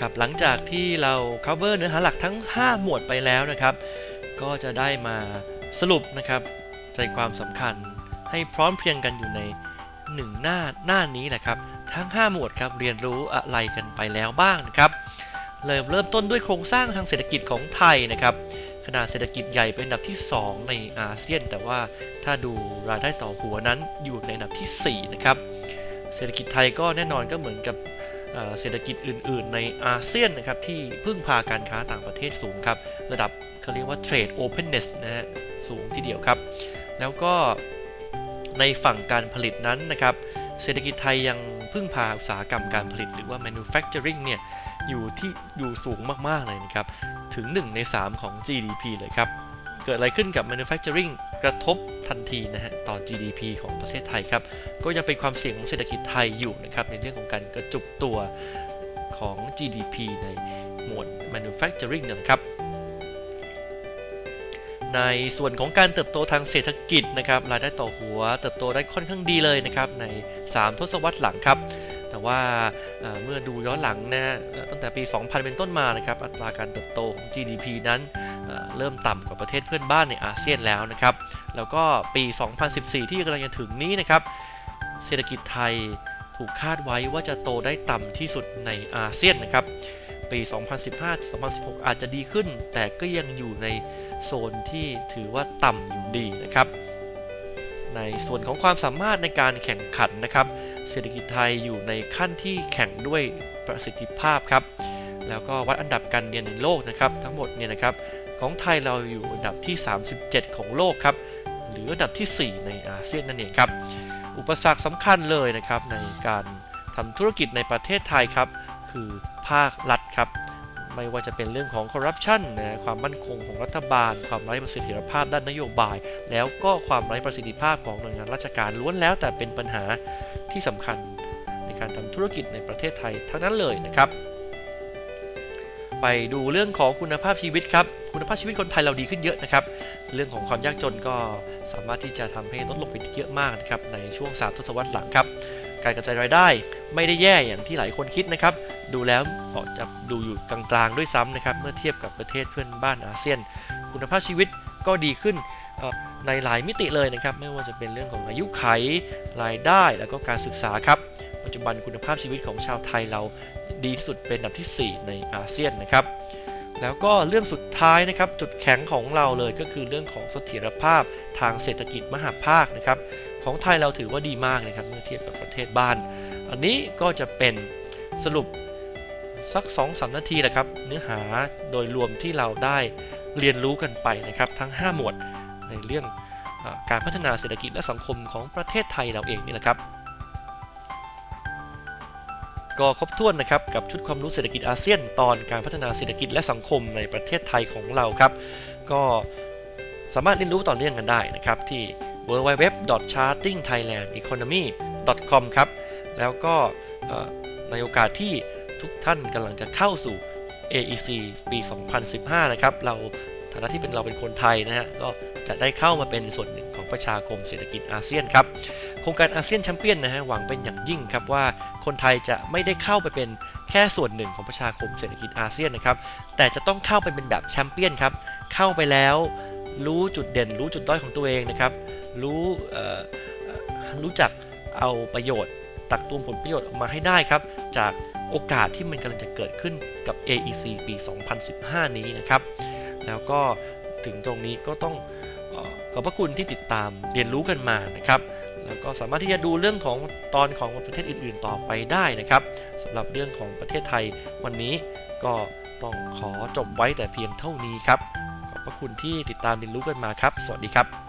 ครับหลังจากที่เรา cover เนื้อหาหลักทั้ง 5 หมวดไปแล้วนะครับ ก็จะได้มาสรุปนะครับ ใจความสำคัญให้พร้อมเพรียงกันอยู่ใน 1 หน้าหน้านี้แหละครับ ทั้ง 5 หมวดครับเรียนรู้อะไรกันไปแล้วบ้างนะครับเริ่มเริ่มต้นด้วยโครงสร้างทางเศรษฐกิจของไทยนะครับขนาดเศรษฐกิจใหญ่เป็นอันดับที่ 2 ในอาเซียน แต่ว่าถ้าดูรายได้ต่อหัวนั้นอยู่ในอันดับทีสี่4 นะครับ เศรษฐกิจไทยก็แน่นอนก็เหมือนกับ เศรษฐกิจอื่น ๆ ในอาเซียนนะครับที่พึ่งพาการค้าต่างประเทศสูงครับ ระดับเขาเรียกว่า trade openness นะฮะสูงทีเดียวครับ แล้วก็ในฝั่งการผลิตนั้นนะครับเศรษฐกิจไทยยังพึ่งพาอุตสาหกรรมการผลิตหรือว่า manufacturing เนี่ยอยู่ที่อยู่สูงมาก ๆ เลยนะครับ ถึง 1 ใน 3 ของ GDP เลยครับ เกิดอะไรขึ้นกับ manufacturing กระทบทันทีนะฮะต่อ GDP ของประเทศไทยครับ ก็ยังเป็นความเสี่ยงของเศรษฐกิจไทยอยู่นะครับในเรื่องของการกระจุกตัวของ GDP ในหมวด manufacturing นะครับ ในส่วนของการเติบโตทางเศรษฐกิจนะครับรายได้ต่อหัวเติบโตได้ค่อนข้างดีเลยนะครับใน 3 ทศวรรษหลังครับ แต่ว่าเมื่อดูย้อนหลังนะตั้งแต่ปี 2000 เป็นต้นมานะครับอัตราการเติบโตของ GDP นั้นเริ่มต่ำกว่าประเทศเพื่อนบ้านในอาเซียนแล้วนะครับ แล้วก็ปี 2014 ที่กำลังจะถึงนี้นะครับ เศรษฐกิจไทยถูกคาดไว้ว่าจะโตได้ต่ำที่สุดในอาเซียนนะครับ ปี 2015-2016 อาจจะดีขึ้น แต่ก็ยังอยู่ในโซนที่ถือว่าต่ำอยู่ดีนะครับ ในส่วนของความสามารถในการแข่งขันนะครับ เศรษฐกิจไทยอยู่ในขั้นที่แข่งด้วยประสิทธิภาพครับ แล้วก็วัดอันดับการเรียนในโลกนะครับ ทั้งหมดเนี่ยนะครับของไทยเราอยู่อันดับที่ 37 ของโลกครับ หรืออันดับทีสี่4 ในอาเซียนนั่นเองครับ อุปสรรคสำคัญเลยนะครับในการทำธุรกิจในประเทศไทยครับ คือภาครัฐครับ ไม่ว่าจะเป็นเรื่องของคอร์รัปชันนะความมั่นคงของรัฐบาล ความไร้ประสิทธิภาพด้านนโยบาย แล้วก็ความไร้ประสิทธิภาพของหน่วยงานราชการล้วนแล้ว แต่เป็นปัญหาที่สำคัญในการทำธุรกิจในประเทศไทยทั้งนั้นเลยนะครับ ไปดูเรื่องของคุณภาพชีวิตครับ คุณภาพชีวิตคนไทยเราดีขึ้นเยอะนะครับ เรื่องของความยากจนก็สามารถที่จะทำให้ลดลงไปเยอะมากนะครับในช่วงสามทศวรรษหลังครับ การกระจายรายได้ ไม่ได้แย่อย่างที่หลายคนคิดนะครับ ดูแล้วออกจะดูอยู่กลางๆด้วยซ้ำนะครับ เมื่อเทียบกับประเทศเพื่อนบ้านอาเซียน คุณภาพชีวิตก็ดีขึ้นในหลายมิติเลยนะครับ ไม่ว่าจะเป็นเรื่องของอายุไขรายได้แล้วก็การศึกษาครับ ปัจจุบันคุณภาพชีวิตของชาวไทยเราดีที่สุดเป็นอันดับทีสี่4 ในอาเซียนนะครับแล้วก็เรื่องสุดท้ายนะครับจุดแข็งของเราเลยก็คือเรื่องของเสถียรภาพทางเศรษฐกิจมหาภาคนะครับ ของไทยเราถือว่าดีมากนะครับเมื่อเทียบกับประเทศบ้าน อันนี้ก็จะเป็นสรุปสัก2อสนาทีแหละครับ เนื้อหาโดยรวมที่เราได้เรียนรู้กันไปนะครับ ทั้ง 5 หมวดในเรื่องอการพัฒนาเศรษฐกิจและสังคมของประเทศไทยเราเองนี่แหละครับ ก็ครบถ้วนนะครับกับชุดความรู้เศรษฐกิจอาเซียน ตอนการพัฒนาเศรษฐกิจและสังคมในประเทศไทยของเราครับ ก็ สามารถเรียนรู้ต่อเนื่องกันได้นะครับ ที่ www.chartingthailandeconomy.com ครับ แล้วก็ในโอกาสที่ทุกท่านกำลังจะเข้าสู่ AEC ปี 2015 นะครับ เราฐานะที่เป็นเราเป็นคนไทยนะฮะ ก็จะได้เข้ามาเป็นส่วนหนึ่งของประชาคมเศรษฐกิจอาเซียนครับ โครงการอาเซียนแชมเปี้ยนนะฮะ หวังเป็นอย่างยิ่งครับว่าคนไทยจะไม่ได้เข้าไปเป็นแค่ส่วนหนึ่งของประชาคมเศรษฐกิจอาเซียนนะครับ แต่จะต้องเข้าไปเป็นแบบแชมเปี้ยนครับ เข้าไปแล้ว รู้จุดเด่น รู้จุดด้อยของตัวเองนะครับ รู้รู้จักเอาประโยชน์ ตักตวงผลประโยชน์ออกมาให้ได้ครับ จากโอกาสที่มันกำลังจะเกิดขึ้นกับ AEC ปี 2015 นี้นะครับ แล้วก็ถึงตรงนี้ก็ต้องขอบพระคุณที่ติดตามเรียนรู้กันมานะครับ แล้วก็สามารถที่จะดูเรื่องของตอนของประเทศอื่น ๆ ต่อไปได้นะครับสำหรับเรื่องของประเทศไทยวันนี้ก็ต้องขอจบไว้แต่เพียงเท่านี้ครับ พระคุณที่ติดตามเรียนรู้กันมาครับ สวัสดีครับ